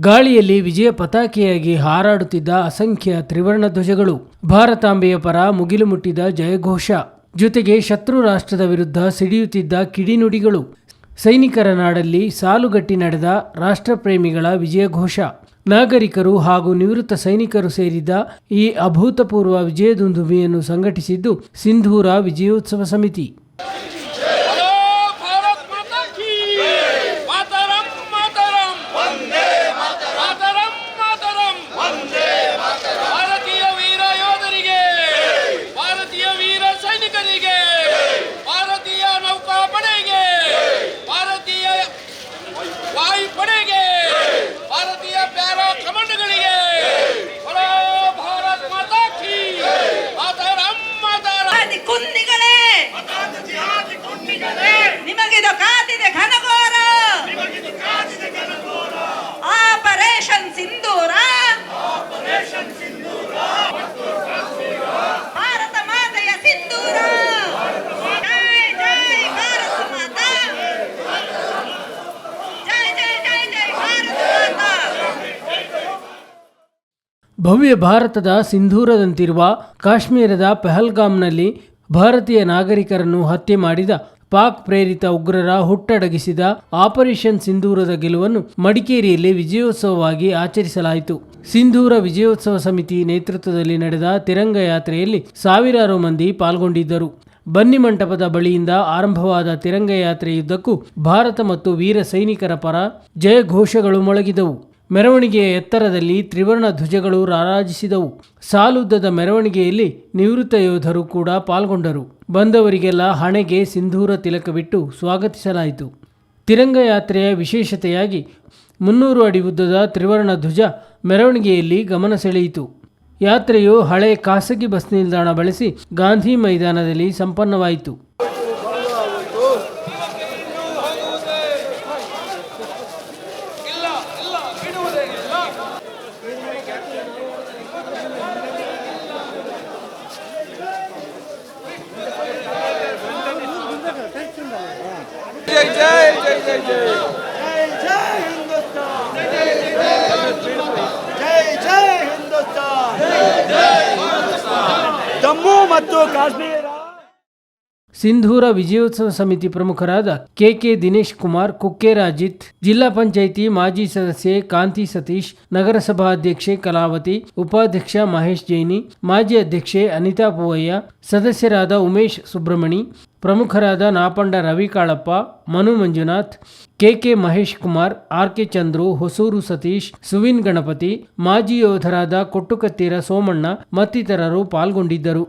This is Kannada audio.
ಗಾಳಿಯಲ್ಲಿ ವಿಜಯ ಪತಾಕೆಯಾಗಿ ಹಾರಾಡುತ್ತಿದ್ದ ಅಸಂಖ್ಯ ತ್ರಿವರ್ಣ ಧ್ವಜಗಳು. ಭಾರತಾಂಬೆಯ ಪರ ಮುಗಿಲು ಮುಟ್ಟಿದ ಜಯಘೋಷ. ಜೊತೆಗೆ ಶತ್ರು ರಾಷ್ಟ್ರದ ವಿರುದ್ಧ ಸಿಡಿಯುತ್ತಿದ್ದ ಕಿಡಿನುಡಿಗಳು. ಸೈನಿಕರ ನಾಡಲ್ಲಿ ಸಾಲುಗಟ್ಟಿ ನಡೆದ ರಾಷ್ಟ್ರಪ್ರೇಮಿಗಳ ವಿಜಯಘೋಷ. ನಾಗರಿಕರು ಹಾಗೂ ನಿವೃತ್ತ ಸೈನಿಕರು ಸೇರಿದ್ದ ಈ ಅಭೂತಪೂರ್ವ ವಿಜಯದುಂದುಮಿಯನ್ನು ಸಂಘಟಿಸಿದ್ದು ಸಿಂಧೂರ ವಿಜಯೋತ್ಸವ ಸಮಿತಿ. ಕಾದಿದೆ ಘನಘೋರ! ಆಪರೇಷನ್ ಸಿಂಧೂರ! ಭಾರತ ಮಾತೆಯ ಸಿಂಧೂರ! ಭವ್ಯ ಭಾರತದ ಸಿಂಧೂರದಂತಿರುವ ಕಾಶ್ಮೀರದ ಪಹಲ್ಗಾಮ್ನಲ್ಲಿ ಭಾರತೀಯ ನಾಗರಿಕರನ್ನು ಹತ್ಯೆ ಮಾಡಿದ ಪಾಕ್ ಪ್ರೇರಿತ ಉಗ್ರರ ಹುಟ್ಟಡಗಿಸಿದ ಆಪರೇಷನ್ ಸಿಂಧೂರದ ಗೆಲುವನ್ನು ಮಡಿಕೇರಿಯಲ್ಲಿ ವಿಜಯೋತ್ಸವವಾಗಿ ಆಚರಿಸಲಾಯಿತು. ಸಿಂಧೂರ ವಿಜಯೋತ್ಸವ ಸಮಿತಿ ನೇತೃತ್ವದಲ್ಲಿ ನಡೆದ ತಿರಂಗ ಯಾತ್ರೆಯಲ್ಲಿ ಸಾವಿರಾರು ಮಂದಿ ಪಾಲ್ಗೊಂಡಿದ್ದರು. ಬನ್ನಿ ಮಂಟಪದ ಬಳಿಯಿಂದ ಆರಂಭವಾದ ತಿರಂಗ ಯಾತ್ರೆಯುದ್ದಕ್ಕೂ ಭಾರತ ಮತ್ತು ವೀರ ಸೈನಿಕರ ಪರ ಜಯ ಘೋಷಗಳು ಮೊಳಗಿದವು. ಮೆರವಣಿಗೆಯ ಎತ್ತರದಲ್ಲಿ ತ್ರಿವರ್ಣ ಧ್ವಜಗಳು ರಾರಾಜಿಸಿದವು. ಸಾಲುದ್ದದ ಮೆರವಣಿಗೆಯಲ್ಲಿ ನಿವೃತ್ತ ಯೋಧರು ಕೂಡ ಪಾಲ್ಗೊಂಡರು. ಬಂದವರಿಗೆಲ್ಲ ಹಣೆಗೆ ಸಿಂಧೂರ ತಿಲಕವಿಟ್ಟು ಸ್ವಾಗತಿಸಲಾಯಿತು. ತಿರಂಗ ಯಾತ್ರೆಯ ವಿಶೇಷತೆಯಾಗಿ ಮುನ್ನೂರು ಅಡಿ ಉದ್ದದ ತ್ರಿವರ್ಣ ಧ್ವಜ ಮೆರವಣಿಗೆಯಲ್ಲಿ ಗಮನ ಸೆಳೆಯಿತು. ಯಾತ್ರೆಯು ಹಳೆ ಖಾಸಗಿ ಬಸ್ ನಿಲ್ದಾಣ ಬಳಸಿ ಗಾಂಧಿ ಮೈದಾನದಲ್ಲಿ ಸಂಪನ್ನವಾಯಿತು. ಜೈ ಜೈ ಹಿಂದೂಸ್ತಾನ್ ಜಮ್ಮು ಮತ್ತು ಕಾಶ್ಮೀರ ಸಿಂಧೂರ ವಿಜಯೋತ್ಸವ ಸಮಿತಿ ಪ್ರಮುಖರಾದ ಕೆಕೆ ದಿನೇಶ್ ಕುಮಾರ್ ಕುಕ್ಕೇರ ಅಜಿತ್ ಜಿಲ್ಲಾ ಪಂಚಾಯಿತಿ ಮಾಜಿ ಸದಸ್ಯೆ ಕಾಂತಿ ಸತೀಶ್ ನಗರಸಭಾ ಅಧ್ಯಕ್ಷೆ ಕಲಾವತಿ ಉಪಾಧ್ಯಕ್ಷ ಮಹೇಶ್ ಜೈನಿ ಮಾಜಿ ಅಧ್ಯಕ್ಷೆ ಅನಿತಾ ಪೂವಯ್ಯ ಸದಸ್ಯರಾದ ಉಮೇಶ್ ಸುಬ್ರಮಣಿ ಪ್ರಮುಖರಾದ Napanda Ravi Kalappa Manu Manjunath, KK Mahesh Kumar R K Chandru, Hosuru Satish, Suvin Ganapati, ಮಾಜಿ ಯೋಧರಾದ ಕೊಟ್ಟುಕತ್ತೀರ ಸೋಮಣ್ಣ ಮತ್ತಿತರರು ಪಾಲ್ಗೊಂಡಿದ್ದರು.